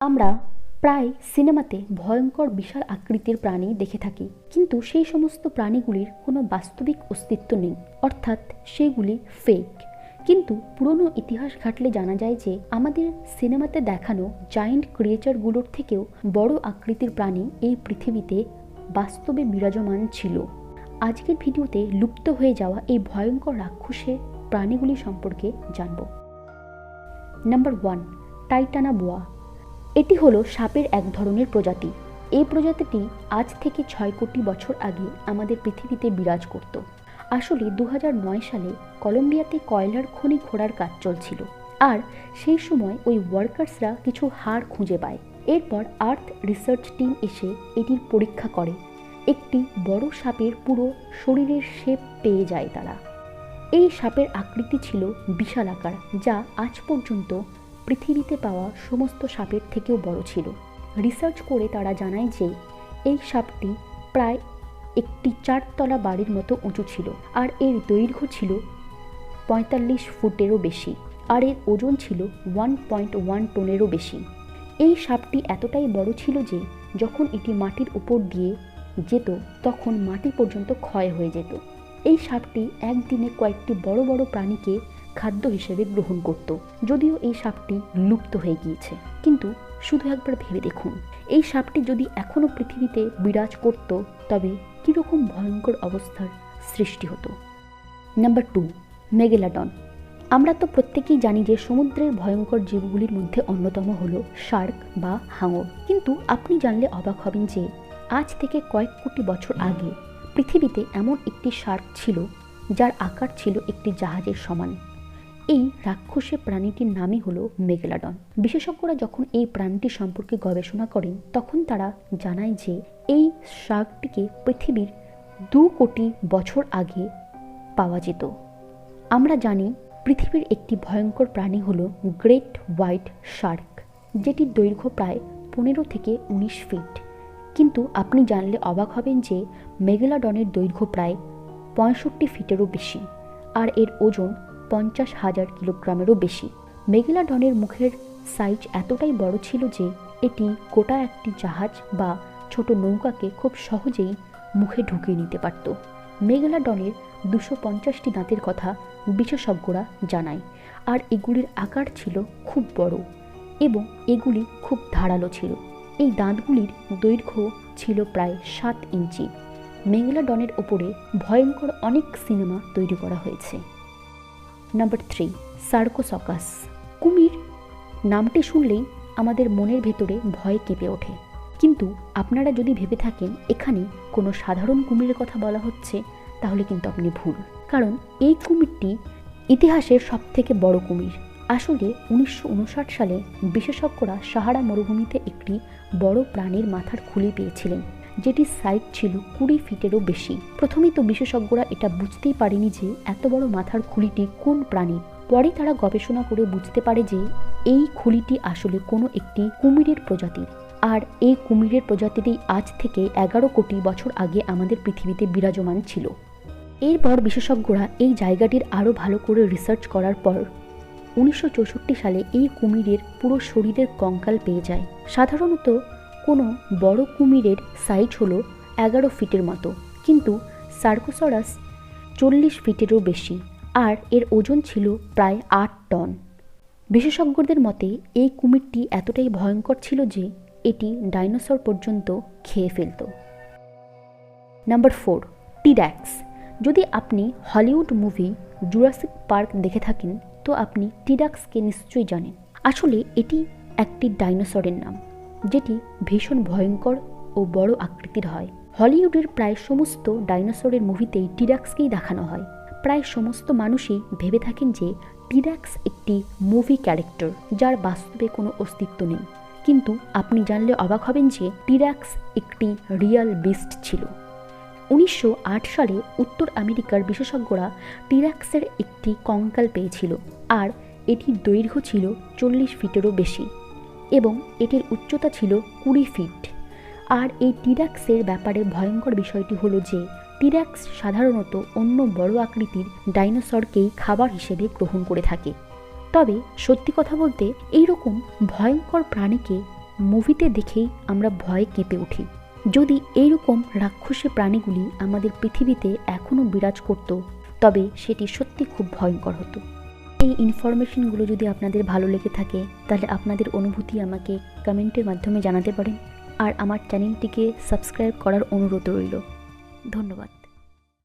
আমরা প্রায় সিনেমাতে ভয়ঙ্কর বিশাল আকৃতির প্রাণী দেখে থাকি, কিন্তু সেই সমস্ত প্রাণীগুলির কোনো বাস্তবিক অস্তিত্ব নেই। অর্থাৎ সেগুলি ফেক কিন্তু পুরনো ইতিহাস ঘাটলে জানা যায় যে আমাদের সিনেমাতে দেখানো জায়েন্ট ক্রিয়েচারগুলোর থেকেও বড় আকৃতির প্রাণী এই পৃথিবীতে বাস্তবে বিরাজমান ছিল। আজকের ভিডিওতে লুপ্ত হয়ে যাওয়া এই ভয়ঙ্কর রাক্ষসে প্রাণীগুলি সম্পর্কে জানব। নাম্বার ওয়ান টাইটানা বোয়া এটি হলো সাপের এক ধরনের প্রজাতি। এই প্রজাতিটি আজ থেকে ছয় কোটি বছর আগে আমাদের পৃথিবীতে বিরাজ করত। আসলে দু হাজার নয় সালে কলম্বিয়াতে কয়লার খনি খোঁড়ার কাজ চলছিল। আর সেই সময় ওই ওয়ার্কার্সরা কিছু হাড় খুঁজে পায়। এরপর আর্থ রিসার্চ টিম এসে এটির পরীক্ষা করে। একটি বড় সাপের পুরো শরীরের শেপ পেয়ে যায় তারা। এই সাপের আকৃতি ছিল বিশাল আকার, যা আজ পর্যন্ত পৃথিবীতে পাওয়া সমস্ত সাপের থেকেও বড় ছিল। রিসার্চ করে তারা জানায় যে, এই সাপটি প্রায় একটি চারতলা বাড়ির মতো উঁচু ছিল আর এর দৈর্ঘ্য ছিল পঁয়তাল্লিশ ফুটেরও বেশি আর এর ওজন ছিল ওয়ান পয়েন্ট ওয়ান টনেরও বেশি। এই সাপটি এতটাই বড় ছিল যে, যখন এটি মাটির উপর দিয়ে যেত, তখন মাটি পর্যন্ত ক্ষয় হয়ে যেত। এই সাপটি একদিনে কয়েকটি বড় বড় প্রাণীকে খাদ্য হিসেবে গ্রহণ করত। যদিও এই সাপটি লুপ্ত হয়ে গিয়েছে। কিন্তু শুধু একবার ভেবে দেখুন, এই সাপটি যদি এখনও পৃথিবীতে বিরাজ করত, তবে কীরকম ভয়ঙ্কর অবস্থার সৃষ্টি হতো। Number two, megalodon. আমরা তো প্রত্যেকেই জানি যে সমুদ্রের ভয়ঙ্কর জীবগুলির মধ্যে অন্যতম হলো শার্ক বা হাঙর। কিন্তু আপনি জানলে অবাক হবেন যে আজ থেকে কয়েক কোটি বছর আগে পৃথিবীতে এমন একটি শার্ক ছিল, যার আকার ছিল একটি জাহাজের সমান। এই রাক্ষসে প্রাণীটির নামই হলো মেগেলাডন। বিশেষজ্ঞরা যখন এই প্রাণীটি সম্পর্কে গবেষণা করেন, তখন তারা জানায় যে এই শার্কটিকে পৃথিবীর দু কোটি বছর আগে পাওয়া যেত। আমরা জানি পৃথিবীর একটি ভয়ঙ্কর প্রাণী হলো গ্রেট হোয়াইট শার্ক, যেটির দৈর্ঘ্য প্রায় পনেরো থেকে উনিশ ফিট। কিন্তু আপনি জানলে অবাক হবেন যে মেগেলাডনের দৈর্ঘ্য প্রায় পঁয়ষট্টি ফিটেরও বেশি, আর এর ওজন পঞ্চাশ হাজার কিলোগ্রামেরও বেশি। মেগেলাডনের মুখের সাইজ এতটাই বড় ছিল যে, এটি গোটা একটি জাহাজ বা ছোট নৌকাকে খুব সহজেই মুখে ঢুকিয়ে নিতে পারত। মেগেলাডনের দুশো পঞ্চাশটি দাঁতের কথা বিশেষজ্ঞরা জানায়, আর এগুলির আকার ছিল খুব বড় এবং এগুলি খুব ধারালো ছিল। এই দাঁতগুলির দৈর্ঘ্য ছিল প্রায় সাত ইঞ্চি। মেগেলাডনের ওপরে ভয়ঙ্কর অনেক সিনেমা তৈরি করা হয়েছে। নাম্বার থ্রি সার্কোসকাস কুমির নামটি শুনলেই আমাদের মনের ভেতরে ভয় কেঁপে ওঠে। কিন্তু আপনারা যদি ভেবে থাকেন, এখানে কোনো সাধারণ কুমিরের কথা বলা হচ্ছে, তাহলে কিন্তু আপনি ভুল। কারণ এই কুমিরটি ইতিহাসের সবথেকে বড় কুমির। আসলে উনিশশো উনষাট সালে বিশেষজ্ঞরা সাহারা মরুভূমিতে একটি বড় প্রাণীর মাথার খুলি পেয়েছিলেন। যেটির সাইজ ছিল কুড়ি ফিটেরও বেশি। প্রথমে তো বিশেষজ্ঞরা এটা বুঝতেই পারেনি যে এত বড় মাথার খুলিটি কোন প্রাণীর পরে তারা গবেষণা করে বুঝতে পারে যে এই খুলিটি আসলে কোনো একটি কুমিরের প্রজাতির। আর এই কুমিরের প্রজাতিটি আজ থেকে এগারো কোটি বছর আগে আমাদের পৃথিবীতে বিরাজমান ছিল। এরপর বিশেষজ্ঞরা এই জায়গাটির আরও ভালো করে রিসার্চ করার পর উনিশশো চৌষট্টি সালে এই কুমিরের পুরো শরীরের কঙ্কাল পেয়ে যায়। সাধারণত কোনো বড় কুমিরের সাইজ হলো এগারো ফিটের মতো। কিন্তু সার্কোসরাস চল্লিশ ফিটেরও বেশি আর এর ওজন ছিল প্রায় আট টন। বিশেষজ্ঞদের মতে, এই কুমিরটি এতটাই ভয়ঙ্কর ছিল যে এটি ডাইনোসর পর্যন্ত খেয়ে ফেলত। নাম্বার ফোর টিড্যাক্স যদি আপনি হলিউড মুভি জুরাসিক পার্ক দেখে থাকেন, তো আপনি টিডাক্সকে নিশ্চয়ই জানেন। আসলে এটি একটি ডাইনোসরের নাম। যেটি ভীষণ ভয়ঙ্কর ও বড় আকৃতির হয়। হলিউডের প্রায় সমস্ত ডাইনোসরের মুভিতেই টিরাক্সকেই দেখানো হয়। প্রায় সমস্ত মানুষই ভেবে থাকেন যে টিডাক্স একটি মুভি ক্যারেক্টার, যার বাস্তবে কোনো অস্তিত্ব নেই। কিন্তু আপনি জানলে অবাক হবেন যে টিডাক্স একটি রিয়াল বিস্ট ছিল। উনিশশো আট সালে উত্তর আমেরিকার বিশেষজ্ঞরা টিরাক্সের একটি কঙ্কাল পেয়েছিল, আর এটির দৈর্ঘ্য ছিল চল্লিশ ফিটেরও বেশি। এবং এটির উচ্চতা ছিল কুড়ি ফিট। আর এই টিরাক্সের ব্যাপারে ভয়ঙ্কর বিষয়টি হলো যে, টিরাক্স সাধারণত অন্য বড় আকৃতির ডাইনোসরকেই খাবার হিসেবে গ্রহণ করে থাকে। তবে সত্যি কথা বলতে এই রকম ভয়ঙ্কর প্রাণীকে মুভিতে দেখেই আমরা ভয়ে কেঁপে উঠি। যদি এইরকম রাক্ষসী প্রাণীগুলি আমাদের পৃথিবীতে এখনও বিরাজ করত, তবে সেটি সত্যি খুব ভয়ঙ্কর হতো। এই ইনফরমেশনগুলো যদি আপনাদের ভালো লেগে থাকে, তাহলে আপনাদের অনুভূতি আমাকে কমেন্টের মাধ্যমে জানাতে পারেন। আর আমার চ্যানেলটিকে সাবস্ক্রাইব করার অনুরোধ রইল। ধন্যবাদ।